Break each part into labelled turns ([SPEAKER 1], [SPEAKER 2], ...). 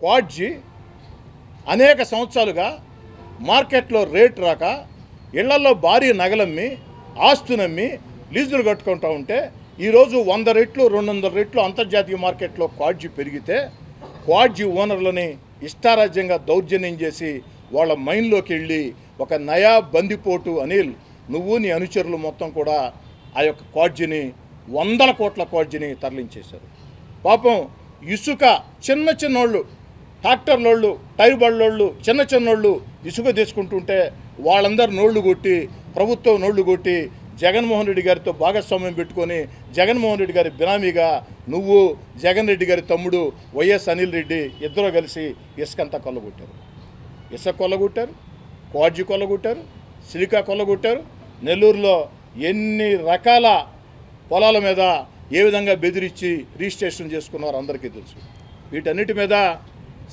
[SPEAKER 1] క్వాడ్జీ అనేక సంవత్సరాలుగా మార్కెట్లో రేట్ రాక ఇళ్ళలో భారీ నగలమ్మి ఆస్తునమ్మి లీజులు కట్టుకుంటూ ఉంటే ఈరోజు వంద రెట్లు రెండు వందల రెట్లు అంతర్జాతీయ మార్కెట్లో క్వాడ్జీ పెరిగితే క్వాడ్జీ ఓనర్లని ఇష్టారాజ్యంగా దౌర్జన్యం చేసి వాళ్ళ మైండ్లోకి వెళ్ళి ఒక నయా బందిపోటు అనిల్ నువ్వు నీ అనుచరులు మొత్తం కూడా ఆ యొక్క క్వాడ్జీని వందల కోట్ల క్వాడ్జీని తరలించేశారు. పాపం ఇసుక చిన్న చిన్నోళ్ళు ట్రాక్టర్లోళ్ళు టైర్ బళ్ళోళ్ళు చిన్న చిన్నోళ్ళు ఇసుక తీసుకుంటుంటే వాళ్ళందరూ నోళ్ళు కొట్టి ప్రభుత్వం నోళ్ళు కొట్టి జగన్మోహన్ రెడ్డి గారితో భాగస్వామ్యం పెట్టుకొని జగన్మోహన్ రెడ్డి గారి బినామీగా నువ్వు జగన్ రెడ్డి గారి తమ్ముడు వైఎస్ అనిల్ రెడ్డి ఇద్దరు కలిసి ఇసుకంతా కొల్లగొట్టారు. ఇసుక కొల్లగొట్టారు క్వాడ్జీ కొల్లగొట్టారు సిలికా కొల్లగొట్టారు. నెల్లూరులో ఎన్ని రకాల పొలాల మీద ఏ విధంగా బెదిరించి రిజిస్ట్రేషన్ చేసుకున్నారో అందరికీ తెలుసు. వీటన్నిటి మీద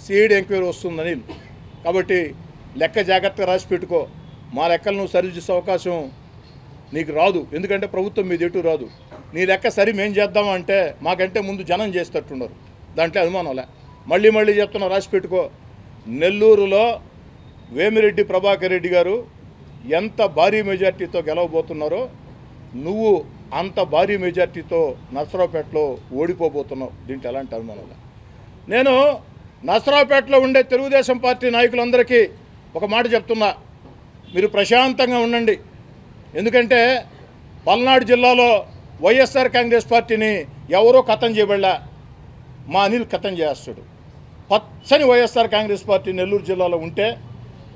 [SPEAKER 1] సీడ్ ఎంక్వైరీ వస్తుందని. కాబట్టి లెక్క జాగ్రత్తగా రాసి పెట్టుకో. మా లెక్కలు నువ్వు సరి చేసే అవకాశం నీకు రాదు. ఎందుకంటే ప్రభుత్వం మీద ఎటు రాదు. నీ లెక్క సరి మేం చేద్దాం అంటే మాకంటే ముందు జనం చేసేటట్టున్నారు. దాంట్లో అనుమానంలే మళ్ళీ మళ్ళీ చెప్తున్నా రాసి పెట్టుకో. నెల్లూరులో వేమిరెడ్డి ప్రభాకర్ రెడ్డి గారు ఎంత భారీ మెజార్టీతో గెలవబోతున్నారో నువ్వు అంత భారీ మెజార్టీతో నర్సరావుపేటలో ఓడిపోబోతున్నావు. దీంట్లో ఎలాంటి అనుమానం నేను నసరావుపేటలో ఉండే తెలుగుదేశం పార్టీ నాయకులందరికీ ఒక మాట చెప్తున్నా. మీరు ప్రశాంతంగా ఉండండి. ఎందుకంటే పల్నాడు జిల్లాలో వైఎస్ఆర్ కాంగ్రెస్ పార్టీని ఎవరో కథం చేయబడలా. మా అనిల్ కథం చేస్తాడు. పచ్చని వైఎస్ఆర్ కాంగ్రెస్ పార్టీ నెల్లూరు జిల్లాలో ఉంటే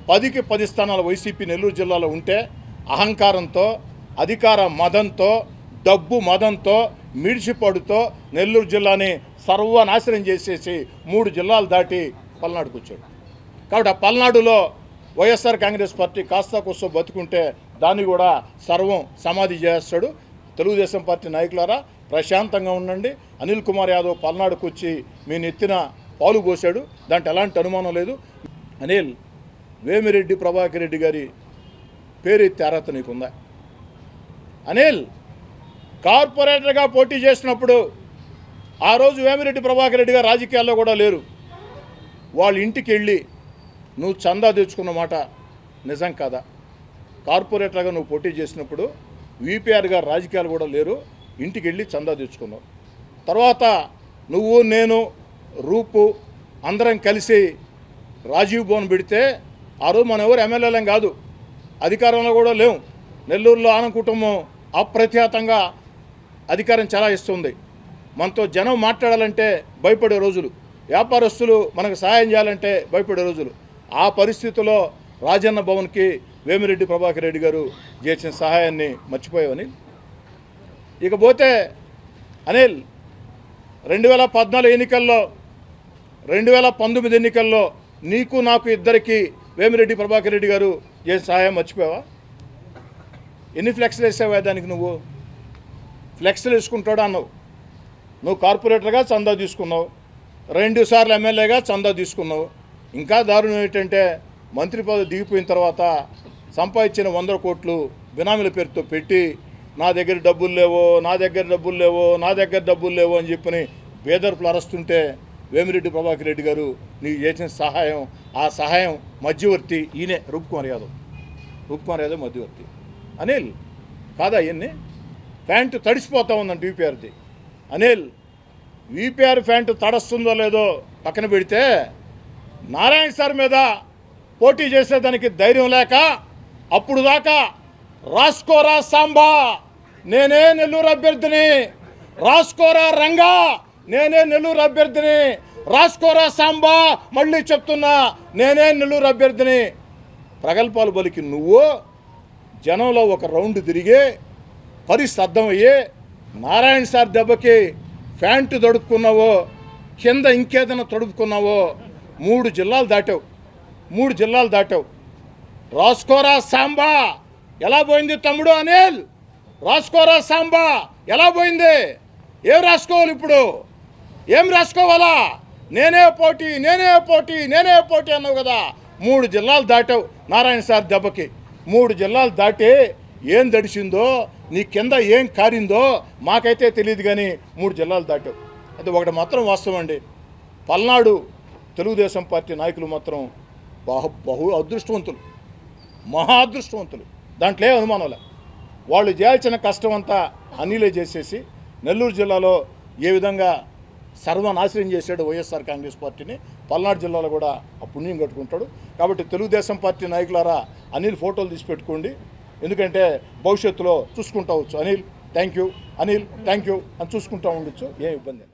[SPEAKER 1] పదికి పది స్థానాల వైసీపీ నెల్లూరు జిల్లాలో ఉంటే అహంకారంతో అధికార మదంతో డబ్బు మదంతో మిడిసిపడుతో నెల్లూరు జిల్లాని సర్వనాశనం చేసేసి మూడు జిల్లాలు దాటి పల్నాడుకు వచ్చాడు. కాబట్టి ఆ పల్నాడులో వైఎస్ఆర్ కాంగ్రెస్ పార్టీ కాస్తా కోసం బతుకుంటే దాన్ని కూడా సర్వం సమాధి చేస్తాడు. తెలుగుదేశం పార్టీ నాయకులారా ప్రశాంతంగా ఉండండి. అనిల్ కుమార్ యాదవ్ పల్నాడుకు వచ్చి మీ నెత్తిన పాలు పోశాడు. దాంట్లో ఎలాంటి అనుమానం లేదు. అనిల్ వేమిరెడ్డి ప్రభాకర్ రెడ్డి గారి పేరెత్తి అర్హత నీకుందా? అనిల్ కార్పొరేటర్గా పోటీ చేసినప్పుడు ఆ రోజు వేమిరెడ్డి ప్రభాకర్ రెడ్డి గారు రాజకీయాల్లో కూడా లేరు. వాళ్ళ ఇంటికి వెళ్ళి నువ్వు చందా తెచ్చుకున్న మాట నిజం కాదా? కార్పొరేటర్గా నువ్వు పోటీ చేసినప్పుడు వీపీఆర్ గారు రాజకీయాలు కూడా లేరు ఇంటికి వెళ్ళి చందా తెచ్చుకున్నావు. తర్వాత నువ్వు నేను రూపు అందరం కలిసి రాజీవ్ భవన్ పెడితే ఆ రోజు మనం ఎవరు ఎమ్మెల్యేలం కాదు. అధికారంలో కూడా లేవు. నెల్లూరులో ఆనం కుటుంబం అప్రతిహతంగా అధికారం చాలా ఇస్తుంది. మనతో జనం మాట్లాడాలంటే భయపడే రోజులు. వ్యాపారస్తులు మనకు సహాయం చేయాలంటే భయపడే రోజులు. ఆ పరిస్థితిలో రాజన్న భవన్కి వేమిరెడ్డి ప్రభాకర్ రెడ్డి గారు చేసిన సహాయాన్ని మర్చిపోయావని ఇకపోతే అనిల్ రెండు వేల పద్నాలుగు ఎన్నికల్లో రెండు వేల పంతొమ్మిది ఎన్నికల్లో నీకు నాకు ఇద్దరికి వేమిరెడ్డి ప్రభాకర్ రెడ్డి గారు చేసిన సహాయం మర్చిపోయావా? ఎన్ని ఫ్లెక్స్లు వేసావా దానికి నువ్వు? ఫ్లెక్స్లు వేసుకుంటాడు అన్నావు. నువ్వు కార్పొరేటర్గా చందా తీసుకున్నావు. రెండు సార్లు ఎమ్మెల్యేగా చందా తీసుకున్నావు. ఇంకా దారుణం ఏంటంటే మంత్రి పదవి దిగిపోయిన తర్వాత సంపాదించిన వందల కోట్లు బినామీల పేరుతో పెట్టి నా దగ్గర డబ్బులు లేవో నా దగ్గర డబ్బులు లేవో నా దగ్గర డబ్బులు లేవో అని చెప్పని బేదర్పులు అరస్తుంటే వేమిరెడ్డి ప్రభాకర్ రెడ్డి గారు నీకు చేసిన సహాయం ఆ సహాయం మధ్యవర్తి ఈయనే రూప్కుమార్ యాదవ్. రూప్కుమార్ యాదవ్ మధ్యవర్తి. అనిల్ కాదా ఇవన్నీ ప్యాంటు తడిసిపోతూ ఉందండి యూపీఆర్ది. అనిల్ వీపీఆర్ ప్యాంటు తడస్తుందో లేదో పక్కన పెడితే నారాయణ సార్ మీద పోటీ చేసేదానికి ధైర్యం లేక అప్పుడు దాకా రాసుకోరా సాంబా నేనే నెల్లూరు అభ్యర్థిని. రాసుకోరా రంగా నేనే నెల్లూరు అభ్యర్థిని. రాసుకోరా సాంబా మళ్ళీ చెప్తున్నా నేనే నెల్లూరు అభ్యర్థిని. ప్రగల్భాలు పలికి నువ్వు జనంలో ఒక రౌండ్ తిరిగి పరిస్థితి అర్థమయ్యి నారాయణ సార్ దెబ్బకి ప్యాంటు తడుపుకున్నావో కింద ఇంకేదైనా తడుపుకున్నావో మూడు జిల్లాలు దాటావు. మూడు జిల్లాలు దాటావు. రాసుకోరా సాంబా! ఎలా పోయింది తమ్ముడు అనిల్? రాసుకోరా సాంబా! ఎలా పోయింది? ఏం రాసుకోవాలి ఇప్పుడు? ఏం రాసుకోవాలా? నేనే పోటీ నేనే పోటీ నేనే పోటీ అన్నావు కదా. మూడు జిల్లాలు దాటావు నారాయణ సార్ దెబ్బకి. మూడు జిల్లాలు దాటి ఏం దడిసిందో నీ కింద ఏం కారిందో మాకైతే తెలియదు కానీ మూడు జిల్లాలు దాటావు. అది ఒకటి మాత్రం వాస్తవం అండి. పల్నాడు తెలుగుదేశం పార్టీ నాయకులు మాత్రం బహు బహు అదృష్టవంతులు. మహా అదృష్టవంతులు. దాంట్లో ఏ అనుమానం లే వాళ్ళు చేయాల్సిన కష్టం అంతా అనిలే చేసేసి నెల్లూరు జిల్లాలో ఏ విధంగా సర్వనాశనం చేశాడు వైఎస్ఆర్ కాంగ్రెస్ పార్టీని పల్నాడు జిల్లాలో కూడా ఆ పుణ్యం కట్టుకుంటాడు. కాబట్టి తెలుగుదేశం పార్టీ నాయకులారా అనిల్ ఫోటోలు తీసి పెట్టుకోండి. ఎందుకంటే భవిష్యత్తులో చూసుకుంటా వచ్చు Anil thank you Anil thank you అని చూసుకుంటా ఉండొచ్చు. ఏ ఇబ్బంది